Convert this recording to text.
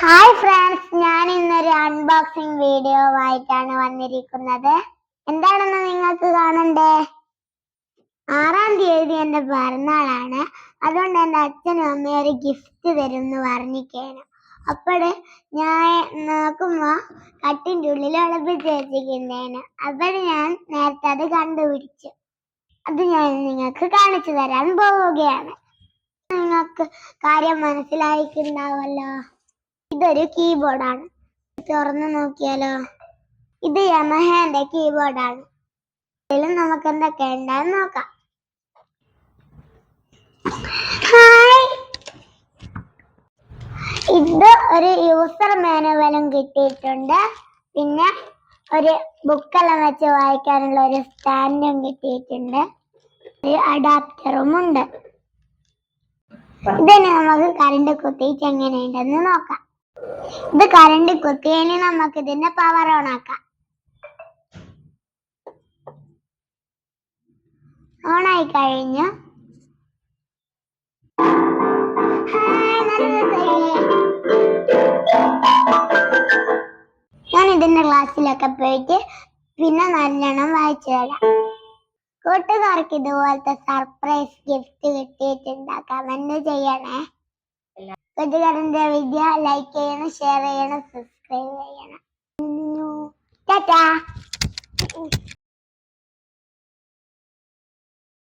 Hi friends ഞാൻ ഇന്നൊരു unboxing video ആയിട്ടാണ് വന്നിരിക്കുന്നത്. എന്താണെന്ന് നിങ്ങൾക്ക് കാണണ്ടേ? ആറാം തീയതി എന്റെ പിറന്നാളാണ്. അതുകൊണ്ട് എന്റെ അച്ഛനും അമ്മയും ഒരു ഗിഫ്റ്റ് തരും എന്ന് പറഞ്ഞിരിക്കുകയാണ്. അപ്പോൾ ഞാൻ നോക്കുമ്പോ കട്ടിന്റെ ഉള്ളിൽ ഒളിപ്പിച്ച് വെച്ചിരിക്കുന്നതിന് അപ്പോൾ ഞാൻ നേരത്തെ അത് കണ്ടുപിടിച്ചു. അത് ഞാൻ നിങ്ങൾക്ക് കാണിച്ചു തരാൻ പോവുകയാണ്. നിങ്ങൾക്ക് കാര്യം മനസ്സിലായിട്ടുണ്ടാവല്ലോ ഇതൊരു കീബോർഡാണ് തുറന്നു നോക്കിയാലോ? ഇത് യമഹേന്റെ കീബോർഡാണ് ഇതിലും നമുക്ക് എന്തൊക്കെ ഉണ്ടെന്ന് നോക്കാം. ഹായ് ഇത് ഒരു യൂസർ മാനുവലും കിട്ടിയിട്ടുണ്ട്. പിന്നെ ഒരു ബുക്കെല്ലാം വെച്ച് വായിക്കാനുള്ള ഒരു സ്റ്റാൻഡും കിട്ടിയിട്ടുണ്ട്. ഒരു അഡാപ്റ്ററും ഉണ്ട്. ഇതിന് നമുക്ക് കറണ്ട് കുത്തിയിട്ട് എങ്ങനെയുണ്ടെന്ന് നോക്കാം. ഇത് കറണ്ട് കുത്തിയതിന് നമുക്ക് ഇതിന്റെ പവർ ഓൺ ആക്കാം. ഓൺ ആയി കഴിഞ്ഞു? ഞാൻ ഇതിന്റെ ക്ലാസ്സിലൊക്കെ പോയിട്ട് പിന്നെ നല്ലോണം വായിച്ചു തരാം കൂട്ടുകാർക്ക് ഇതുപോലത്തെ സർപ്രൈസ് ഗിഫ്റ്റ് കിട്ടിയിട്ടുണ്ടാക്കാം. എന്ത് ചെയ്യണേ? കൂട്ടുകാരന്റെ വീഡിയോ ലൈക്ക് ചെയ്യണം ഷെയർ ചെയ്യണം സബ്സ്ക്രൈബ് ചെയ്യണം. ടാറ്റാ.